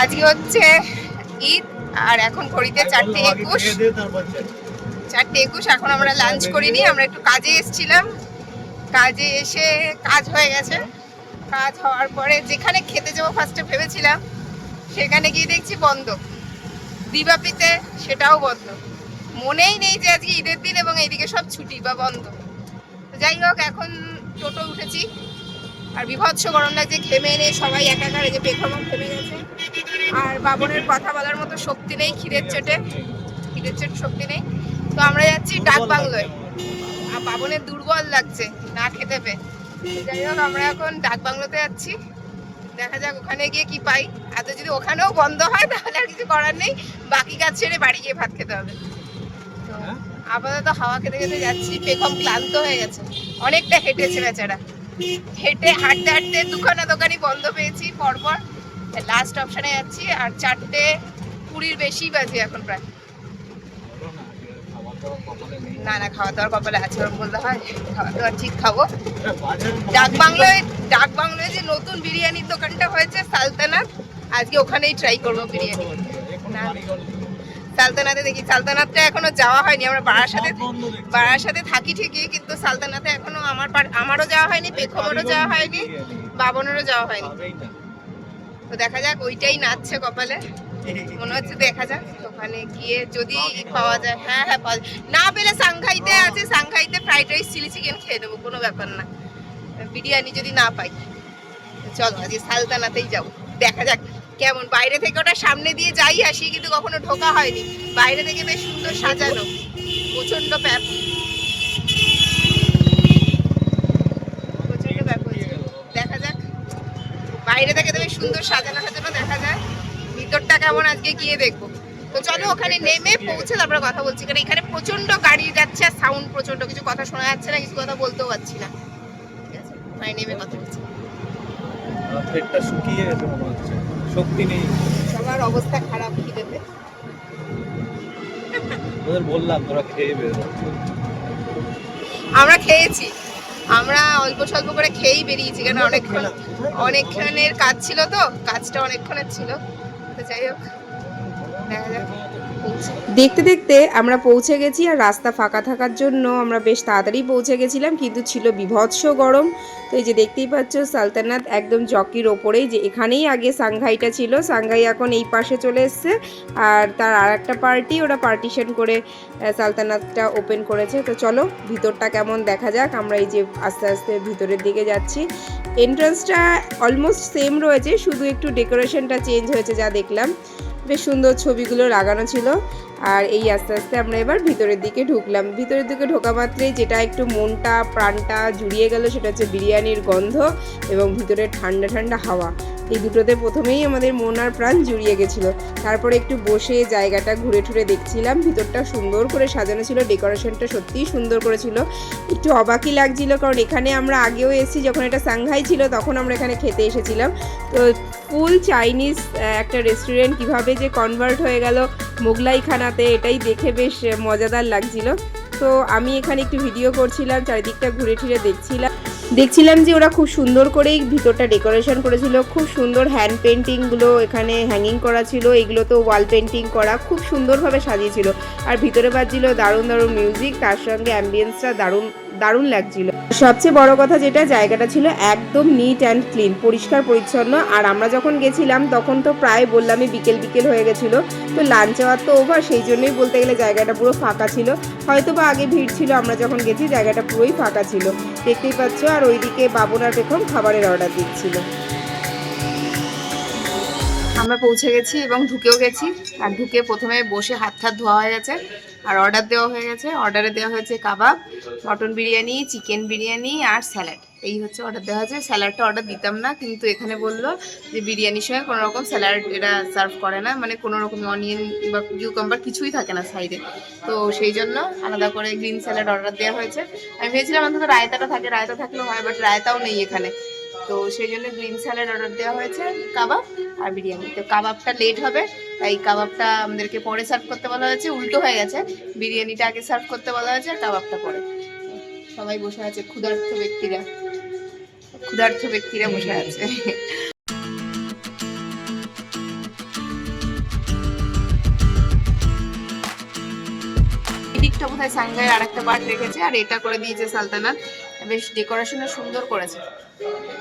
আজকে হচ্ছে ঈদ, আর এখন ঘড়িতে চারটে একুশ। চারটে একুশ, এখন আমরা লাঞ্চ করিনি, আমরা একটু কাজে এসেছিলাম। কাজে এসে কাজ হয়ে গেছে। কাজ হওয়ার পরে যেখানে খেতে যাব ফার্স্টে ভেবেছিলাম, সেখানে গিয়ে দেখছি বন্ধ। দিবাপিতে সেটাও বন্ধ। মনেই নেই যে আজকে ঈদের দিন এবং এইদিকে সব ছুটি বা বন্ধ। যাই হোক, এখন টোটো উঠেছি। আর বিভৎস গরম লাগছে ঘেমে এনে সবাই একাকার এই যে বেগমও ঘেমে গেছে। আর বাবনের কথা বলার মতো শক্তি নেই খিদের চোটে খিদের চোট শক্তি নেই। তো আমরা যাচ্ছি ডাক বাংলোয়। আর বাবনের দুর্বল লাগছে না খেতে পেয়ে। যাই হোক আমরা এখন ডাক বাংলোতে যাচ্ছি। দেখা যাক ওখানে গিয়ে কি পাই। আর তো যদি ওখানেও বন্ধ হয় তাহলে আর কিছু করার নেই। বাকি কাজ ছেড়ে বাড়ি গিয়ে ভাত খেতে হবে। তো আপাতত হাওয়া খেতে খেতে যাচ্ছি পেখম ক্লান্ত হয়ে গেছে। অনেকটা হেঁটেছে বেচারা। হেঁটে, হাঁটতে হাঁটতে দুখানা দোকানই বন্ধ পেয়েছি পরপর। লাস্ট অপশানে যাচ্ছি, আর চারটে কুড়ির বেশি বাজে এখন প্রায়। না না, খাওয়া দাওয়ার কপালে আছে ওরকম বলতে হয়। খাওয়া দাওয়া ঠিক খাব। ডাক বাংলোয় ডাক বাংলোয় যে নতুন বিরিয়ানির দোকানটা হয়েছে সালতানাত, আজকে ওখানেই ট্রাই করব বিরিয়ানি। না সালতানাতে দেখি। সালতানাতটা এখনও যাওয়া হয়নি। আমরা বাড়ার সাথে বাড়ার সাথে থাকি ঠিকই কিন্তু সালতানাতে এখনও আমার আমারও যাওয়া হয়নি পেখমেরও যাওয়া হয়নি বাবনেরও যাওয়া হয়নি। তো দেখা যাক ওইটাই নাচছে কপালে। মনে হচ্ছে দেখা যাক ওখানে গিয়ে যদি পাওয়া যায়। হ্যাঁ হ্যাঁ পাওয়া যায়। না পেলে সাংঘাইতে আছে সাংঘাইতে ফ্রাইড রাইস চিলি চিকেন খেয়ে দেবো কোনো ব্যাপার না। বিরিয়ানি যদি না পাই। চলো আজকে সালতানাতেই যাব। দেখা যাক। কেমন? বাইরে থেকে ওটা সামনে দিয়ে যাই আসি কিন্তু কখনো ঢোকা হয়নি। বাইরে থেকে বেশ সুন্দর সাজানো। প্রচণ্ড প্যাপ প্রচণ্ড হয়েছে। দেখা যাক। বাইরে থেকে তো বেশ সুন্দর সাজানো সাজানো দেখা যায়। ভিতরটা কেমন আজকে গিয়ে দেখব। তো চলো ওখানে নেমে পৌঁছে তারপরে কথা বলছি। কারণ এখানে প্রচণ্ড গাড়ি যাচ্ছে আর সাউন্ড প্রচণ্ড কিছু কথা শোনা যাচ্ছে না, কিছু কথা বলতেও পারছি না। ঠিক আছে? নেমে কথা বলছি। শুকিয়ে গেছে মনে হচ্ছে। শক্তি নেই। সবার অবস্থা খারাপ খিদেতে। তোদের বললাম তোরা খেয়ে বেরো আমরা খেয়েছি। আমরা অল্প স্বল্প করে খেয়েই বেরিয়েছি কেন অনেকক্ষণ অনেকক্ষণের কাজ ছিল তো কাজটা অনেকক্ষণের ছিল। তো যাই হোক। দেখতে দেখতে আমরা পৌঁছে গেছি আর রাস্তা ফাঁকা থাকার জন্য আমরা বেশ তাড়াতাড়ি পৌঁছে গেছিলাম, কিন্তু ছিল বিভৎস গরম। তো এই যে দেখতেই পাচ্ছ, সালতানাত একদম জকির ওপরেই যে এখানেই আগে সাংঘাইটা ছিল সাংঘাই এখন এই পাশে চলে এসছে। আর তার আর একটা পার্টি, ওরা পার্টিশন করে সালতানাতটা ওপেন করেছে। তো চলো, ভিতরটা কেমন দেখা যাক, আমরা এই যে আস্তে আস্তে ভিতরের দিকে যাচ্ছি। এন্ট্রান্সটা অলমোস্ট সেম রয়েছে, শুধু একটু ডেকোরেশনটা চেঞ্জ হয়েছে যা দেখলাম। বেশ সুন্দর ছবিগুলো লাগানো ছিল। আর এই আস্তে আস্তে আমরা এবার ভিতরের দিকে ঢুকলাম। ভিতরের দিকে ঢোকা মাত্রেই যেটা একটু মনটা, প্রাণটা জুড়িয়ে গেল সেটা হচ্ছে বিরিয়ানির গন্ধ এবং ভিতরে ঠান্ডা ঠান্ডা হাওয়া। এই দুটোতে প্রথমেই আমাদের মন আর প্রাণ জুড়িয়ে গেছিল। তারপরে একটু বসে জায়গাটা ঘুরে ঠুরে দেখছিলাম, ভিতরটা সুন্দর করে সাজানো ছিল, ডেকোরেশনটা সত্যিই সুন্দর করেছিল। একটু অবাকই লাগছিল, কারণ এখানে আমরা আগেও এসেছি, যখন এটা সাংহাই ছিল, তখন আমরা এখানে খেতে এসেছিলাম। তো ফুল চাইনিজ একটা রেস্টুরেন্ট কীভাবে যে কনভার্ট হয়ে গেল মোগলাই খানাতে এটাই দেখে বেশ মজাদার লাগছিল। তো আমি এখানে একটু ভিডিও করছিলাম, চারিদিকটা ঘুরে ফিরে দেখছিলাম। দেখছিলাম যে ওরা খুব সুন্দর করেই ভিতরটা ডেকোরেশন করেছিল, খুব সুন্দর হ্যান্ড পেন্টিংগুলো এখানে হ্যাঙ্গিং করা ছিল, এগুলো তো ওয়াল পেন্টিং করা খুব সুন্দরভাবে সাজিয়েছিল। আর ভিতরে বাজছিল দারুণ দারুণ মিউজিক তার সঙ্গে অ্যাম্বিয়েন্সটা দারুণ দারুণ লাগছিল। সবচেয়ে বড় কথা যেটা, জায়গাটা ছিল একদম নিট অ্যান্ড ক্লিন পরিষ্কার পরিচ্ছন্ন। আর আমরা যখন গেছিলাম, তখন তো প্রায় বললামই বিকেল বিকেল হয়ে গেছিল। তো লাঞ্চ আওয়ার তো ওভার সেই জন্যই বলতে গেলে জায়গাটা পুরো ফাঁকা ছিল। হয়তো বা আগে ভিড় ছিল, আমরা যখন গেছি, জায়গাটা পুরোই ফাঁকা ছিল। দেখতেই পাচ্ছ আর ওইদিকে বাবুনার বেগম খাবারের অর্ডার দিচ্ছিল। আমরা পৌঁছে গেছি এবং ঢুকেও গেছি। আর ঢুকে প্রথমে বসে হাত হাত ধোয়া হয়ে গেছে। আর অর্ডার দেওয়া হয়ে গেছে। অর্ডারে দেওয়া হয়েছে কাবাব মটন বিরিয়ানি চিকেন বিরিয়ানি আর স্যালাড এই হচ্ছে অর্ডার দেওয়া হয়েছে। স্যালাডটা অর্ডার দিতাম না, কিন্তু এখানে বলল যে বিরিয়ানির সঙ্গে কোনো রকম স্যালাড এরা সার্ভ করে না। মানে কোনো রকম অনিয়ন বা কিউকাম্বার কিছুই থাকে না সাইডে তো সেই জন্য আলাদা করে গ্রিন স্যালাড অর্ডার দেওয়া হয়েছে। আমি ভেবেছিলাম অন্তত রায়তাটা থাকে। রায়তা থাকলেও হয় বাট রায়তাও নেই এখানে। তো সেই জন্য গ্রিন স্যালাড অর্ডার দেওয়া হয়েছে কাবাব আর বিরিয়ানি। তো কাবাবটা লেট হবে, তাই কাবাবটা আমাদেরকে পরে সার্ভ করতে বলা হয়েছে। উল্টো হয়ে গেছে, বিরিয়ানিটা আগে সার্ভ করতে বলা হয়েছে আর কাবাবটা পরে। সবাই বসে আছে ক্ষুধার্থ ব্যক্তিরা। ক্ষুধার্থ ব্যক্তিরা বসে আছে। এদিকটা বোধ হয় আর একটা পার্ট রেখেছে আর এটা করে দিয়েছে সালতানাত। বেশ ডেকোরেশনে সুন্দর করেছে।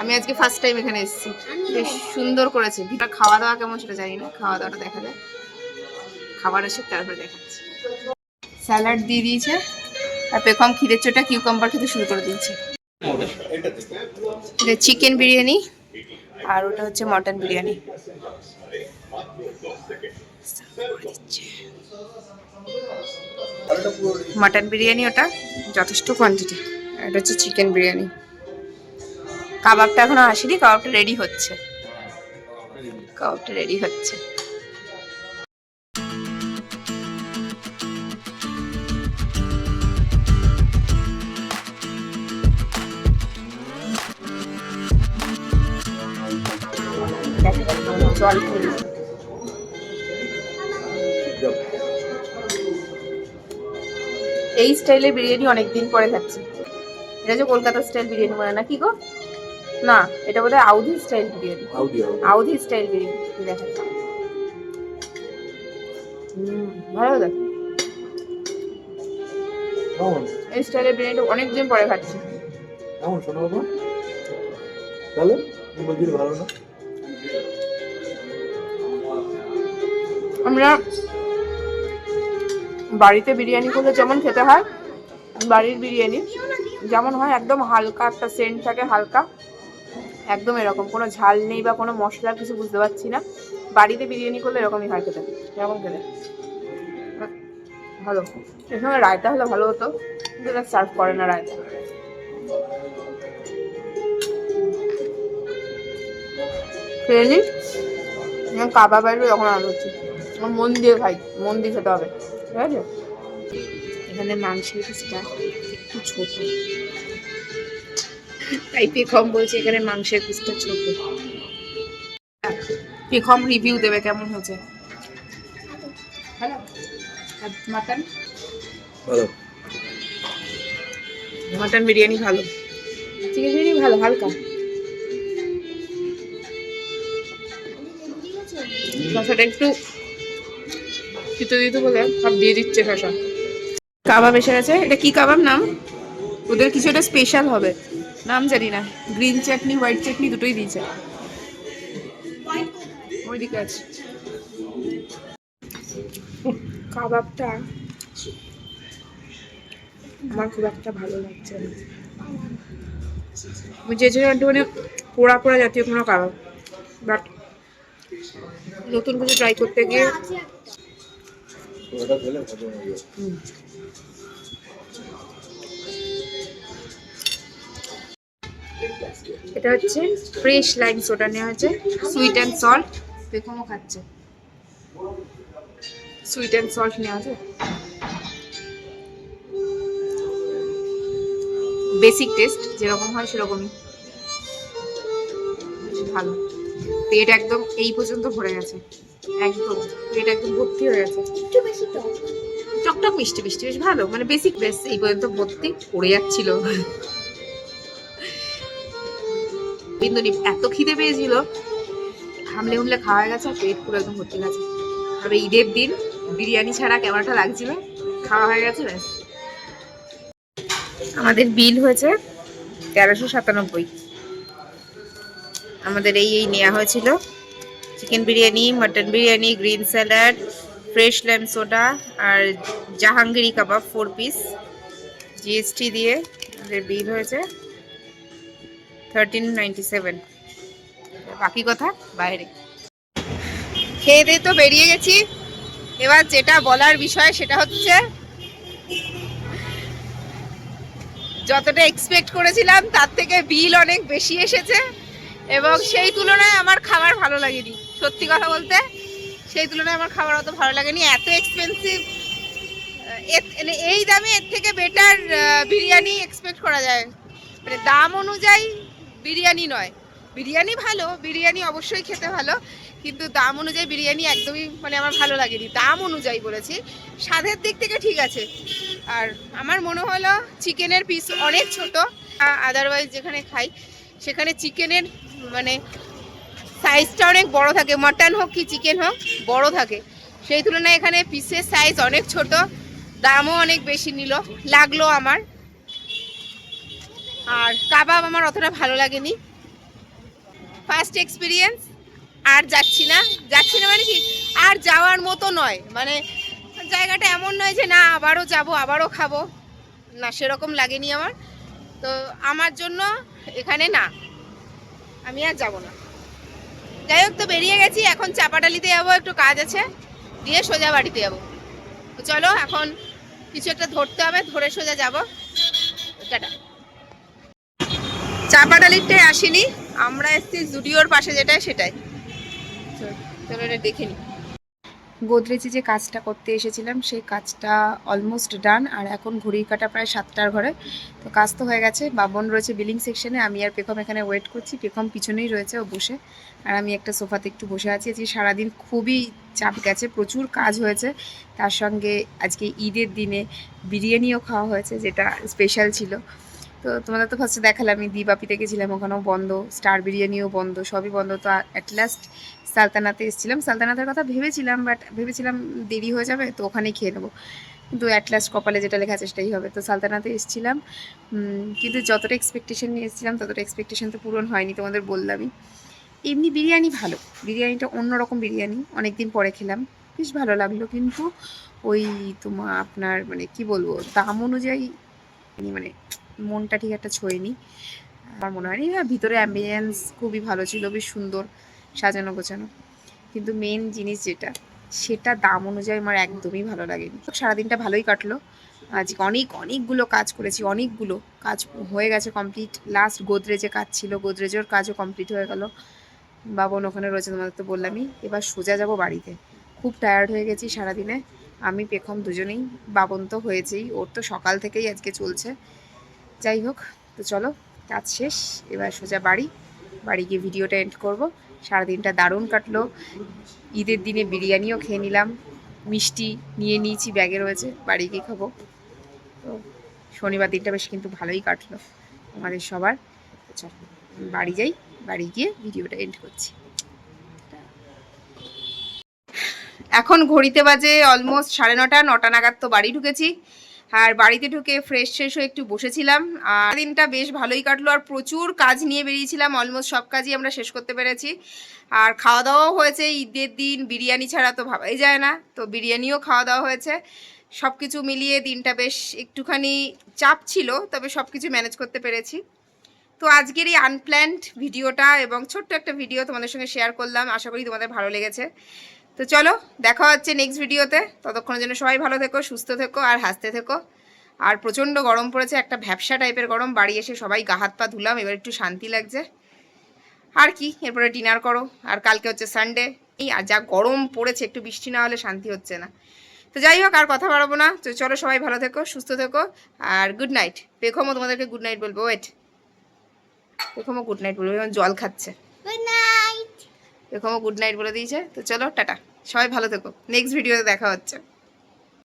আমি আজকে ফার্স্ট টাইম এখানে এসেছি। বেশ সুন্দর করেছে। ভিতরে খাওয়া দাওয়া কেমন সেটা জানি না। খাওয়া দাওয়াটা দেখা যায় খাবার আসে তারপরে দেখাচ্ছি। স্যালাড দিয়ে দিয়েছে। আর পেখম খিদের চোটা কিউকাম্বার খেতে শুরু করে দিয়েছে। এটা চিকেন বিরিয়ানি আর ওটা হচ্ছে মটন বিরিয়ানি। মটন বিরিয়ানি ওটা যথেষ্ট কোয়ান্টিটি এটা হচ্ছে চিকেন বিরিয়ানি। কাবাবটা এখনও আসেনি, কাবাবটা রেডি হচ্ছে। কাবাবটা রেডি হচ্ছে। এই স্টাইলের বিরিয়ানি অনেকদিন পরে খাচ্ছি। এটা হচ্ছে কলকাতা স্টাইল বিরিয়ানি মানে না কি গো? না এটা বোধহয় আউধি স্টাইল বিরিয়ানি। আউধি স্টাইল বিরিয়ানি দেখেন ভালো দেখ। এই স্টাইলের বিরিয়ানিটা অনেকদিন পরে খাচ্ছি। কেমন শোনো বাবা? তাহলে তুমি ভালো না? আমরা বাড়িতে বিরিয়ানি করলে যেমন খেতে হয় বাড়ির বিরিয়ানি যেমন হয় একদম হালকা একটা সেন্ট থাকে হালকা। একদম এরকম। কোনো ঝাল নেই বা কোনো মশলার কিছু বুঝতে পারছি না। বাড়িতে বিরিয়ানি করলে এরকমই হয় খেতে। এরকম খেতে? ভালো। সঙ্গে রায়তা হলে ভালো হতো। কিন্তু এটা সার্ভ করে না রায়তা। খেয়ে নি? এখন কাবাব আসবে, তখন আনন্দ হচ্ছে। মন দিয়ে খাই মন দিয়ে খেতে হবে। ঠিক আছে? এখানে মাংসের পিসটা একটু ছোট। তাই পেখম বলছে এখানে মাংসের পিসটা ছোট। পেখম রিভিউ দেবে কেমন হয়েছে? ভালো মাটন ভালো। মাটন বিরিয়ানি ভালো। চিকেন বিরিয়ানি ভালো হালকা। শসাটা একটু দিতে দিতে বলে সব দিয়ে দিচ্ছে শসা কাবাব এসে গেছে। এটা কি কাবাব নাম? ওদের কিছু একটা স্পেশাল হবে। নাম জানি না। গ্রিন চাটনি হোয়াইট চাটনি দুটোই দিয়েছে। ওইদিকে আছে। কাবাবটা আমার খুব একটা ভালো লাগছে না। আমি চেয়েছিলাম একটু মানে পোড়া পোড়া জাতীয় কোনো কাবাব বাট নতুন কিছু ট্রাই করতে গিয়ে এটা হচ্ছে ফ্রেশ লাইম সোডা নেওয়া হয়েছে সুইট অ্যান্ড সল্ট বেকমও খাচ্ছে। সুইট অ্যান্ড সল্ট নেওয়া আছে বেসিক টেস্ট যেরকম হয় সেরকমই। ভালো। পেট একদম এই পর্যন্ত ভরে গেছে। একদম পেট একদম ভর্তি হয়ে গেছে। টকটক মিষ্টি মিষ্টি বেশ ভালো। মানে বেসিক বেস এই পর্যন্ত ভর্তি পড়ে যাচ্ছিল। বিন্দুনি এত খিদে পেয়েছিল। হামলে হুমলে খাওয়া গেছে আর পেট পুরো একদম ভর্তি গেছে। তবে ঈদের দিন বিরিয়ানি ছাড়া কেমনটা লাগছিল? খাওয়া হয়ে গেছে, ব্যাস। আমাদের বিল হয়েছে তেরোশো সাতানব্বই। আমাদের এই এই নেওয়া হয়েছিল। Chicken biryani, mutton biryani, green salad, fresh lamb soda আর Jahangiri kebab four piece GST দিয়ে আমাদের বিল হয়েছে। থার্টিন নাইনটি সেভেন বাকি কথা বাইরে। খেয়ে দিয়ে তো বেরিয়ে গেছি। এবার যেটা বলার বিষয় সেটা হচ্ছে, যতটা এক্সপেক্ট করেছিলাম তার থেকে বিল অনেক বেশি এসেছে এবং সেই তুলনায় আমার খাবার ভালো লাগেনি। সত্যি কথা বলতে, সেই তুলনায় আমার খাবার অত ভালো লাগেনি। এত এক্সপেন্সিভ এই দামে এর থেকে বেটার বিরিয়ানি এক্সপেক্ট করা যায়। মানে দাম অনুযায়ী বিরিয়ানি নয়। বিরিয়ানি ভালো, বিরিয়ানি অবশ্যই খেতে ভালো, কিন্তু দাম অনুযায়ী বিরিয়ানি একদমই মানে আমার ভালো লাগেনি। দাম অনুযায়ী বলেছি। স্বাদের দিক থেকে ঠিক আছে। আর আমার মনে হলো চিকেনের পিস অনেক ছোট আদারওয়াইজ যেখানে খাই, সেখানে চিকেনের মানে সাইজটা অনেক বড় থাকে। মাটন হোক কি চিকেন হোক, বড় থাকে। সেই তুলনায় এখানে পিসের সাইজ অনেক ছোট, দামও অনেক বেশি নিল, লাগল আমার। আর কাবাব আমার অতটা ভালো লাগেনি। ফার্স্ট এক্সপিরিয়েন্স আর যাচ্ছি না। যাচ্ছি না মানে কি? আর যাওয়ার মতো নয়। মানে জায়গাটা এমন নয় যে না, আবারও যাব, আবারও খাব। না, সেরকম লাগেনি আমার। তো আমার জন্য এখানে না, আমি আর যাব না। যাই হোক, তো বেরিয়ে গেছি। এখন চাপাটালিতে যাব, একটু কাজ আছে। দিয়ে সোজা বাড়িতে যাব। চলো, এখন কিছু একটা ধরতে হবে, ধরে সোজা যাব। টাটা। চাপাটালিতে আসিনি, আমরা এসছি জুডিওর পাশে যেটা সেটাই। চলো এটা দেখে নিই গোদরেজে যে কাজটা করতে এসেছিলাম, সেই কাজটা অলমোস্ট ডান আর এখন ঘড়ির কাটা প্রায় সাতটার ঘরে। তো কাজ তো হয়ে গেছে, বাবন রয়েছে বিলিং সেকশনে আমি আর পেখম এখানে ওয়েট করছি, পেখম পিছনেই রয়েছে ও বসে। আর আমি একটা সোফাতে একটু বসে আছি, আজকে সারাদিন খুবই চাপ গেছে, প্রচুর কাজ হয়েছে। তার সঙ্গে আজকে ঈদের দিনে বিরিয়ানিও খাওয়া হয়েছে, যেটা স্পেশাল ছিল। তো তোমাদের তো ফার্স্টে দেখালাম আমি দিবাপিতে গেছিলাম, ওখানেও বন্ধ, স্টার বিরিয়ানিও বন্ধ, সবই বন্ধ। তো অ্যাট লাস্ট সালতানাতে এসেছিলাম। সালতানাতের কথা ভেবেছিলাম বাট ভেবেছিলাম দেরি হয়ে যাবে, তো ওখানেই খেয়ে নেব। কিন্তু অ্যাট লাস্ট কপালে যেটা লেখা সেটাই হবে। তো সালতানাতে এসেছিলাম কিন্তু যতটা এক্সপেকটেশন নিয়ে এসেছিলাম, ততটা এক্সপেকটেশন তো পূরণ হয়নি তোমাদের বললামই। এমনি বিরিয়ানি ভালো, বিরিয়ানিটা অন্যরকম বিরিয়ানি অনেক দিন পরে খেলাম, বেশ ভালো লাগল। কিন্তু ওই তোমার আপনার মানে কি বলব, দাম অনুযায়ী মানে মনটা ঠিক একটা ছোঁয়নি। আমার মনে হয়নি হ্যাঁ ভিতরে অ্যাম্বিয়েন্স খুবই ভালো ছিল, বেশ সুন্দর সাজানো গোছানো। কিন্তু মেন জিনিস যেটা, সেটা দাম অনুযায়ী আমার একদমই ভালো লাগেনি। সারাদিনটা ভালোই কাটলো। আজকে অনেক, অনেকগুলো কাজ করেছি, অনেকগুলো কাজ হয়ে গেছে কমপ্লিট লাস্ট গোদরেজে কাজ ছিল, গোদরেজের কাজও কমপ্লিট হয়ে গেল। বাবন ওখানে রয়েছে তোমাদের তো বললামই। এবার সোজা যাব বাড়িতে। খুব টায়ার্ড হয়ে গেছি সারাদিনে। আমি পেখম দুজনেই, বাবন তো হয়েছেই। ওর তো সকাল থেকেই আজকে চলছে। যাই হোক, তো চলো, কাজ শেষ, এবার সোজা বাড়ি বাড়ি গিয়ে ভিডিওটা এন্ড করব। সারাদিনটা দারুণ কাটলো। ঈদের দিনে বিরিয়ানিও খেয়ে নিলাম, মিষ্টি নিয়ে নিয়েছি, ব্যাগে রয়েছে, বাড়ি গিয়ে খাব। তো শনিবার দিনটা বেশ কিন্তু ভালোই কাটলো আমাদের সবার। চলো, বাড়ি যাই, বাড়ি গিয়ে ভিডিওটা এন্ড করছি। এখন ঘড়িতে বাজে অলমোস্ট সাড়ে নটা নটা নাগাদ তো বাড়ি ঢুকেছি। আর বাড়িতে ঢুকে ফ্রেশ ফ্রেশ হয়ে একটু বসেছিলাম। আর দিনটা বেশ ভালোই কাটলো আর প্রচুর কাজ নিয়ে বেরিয়েছিলাম অলমোস্ট সব কাজই আমরা শেষ করতে পেরেছি। আর খাওয়া দাওয়াও হয়েছে, ঈদের দিন বিরিয়ানি ছাড়া তো ভাবাই যায় না, তো বিরিয়ানিও খাওয়া দাওয়া হয়েছে। সব কিছু মিলিয়ে দিনটা বেশ একটুখানি চাপ ছিল, তবে সব কিছু ম্যানেজ করতে পেরেছি। তো আজকের এই আনপ্ল্যান্ড ভিডিওটা এবং ছোট্ট একটা ভিডিও তোমাদের সঙ্গে শেয়ার করলাম, আশা করি তোমাদের ভালো লেগেছে। তো চলো, দেখা হচ্ছে নেক্সট ভিডিওতে ততক্ষণের জন্য সবাই ভালো থেকো, সুস্থ থেকো আর হাসতে থেকো। আর প্রচণ্ড গরম পড়েছে, একটা ভ্যাবসা টাইপের গরম, বাড়ি এসে সবাই গা হাত পা ধুলাম, এবার একটু শান্তি লাগছে। আর কি, এরপরে ডিনার করো, আর কালকে হচ্ছে সানডে এই আর যা গরম পড়েছে, একটু বৃষ্টি না হলে শান্তি হচ্ছে না। তো যাই হোক, আর কথা বাড়াবো না। তো চলো সবাই ভালো থেকো, সুস্থ থেকো, আর গুড নাইট পেখমও তোমাদেরকে গুড নাইট বলব ওয়েট পেখমও গুড নাইট বলব জল খাচ্ছে। গুড নাইট পেখমও গুড নাইট বলে দিয়েছে। তো চলো, টাটা। সবাই ভালো থেকো। নেক্সট ভিডিওতে দেখা হচ্ছে।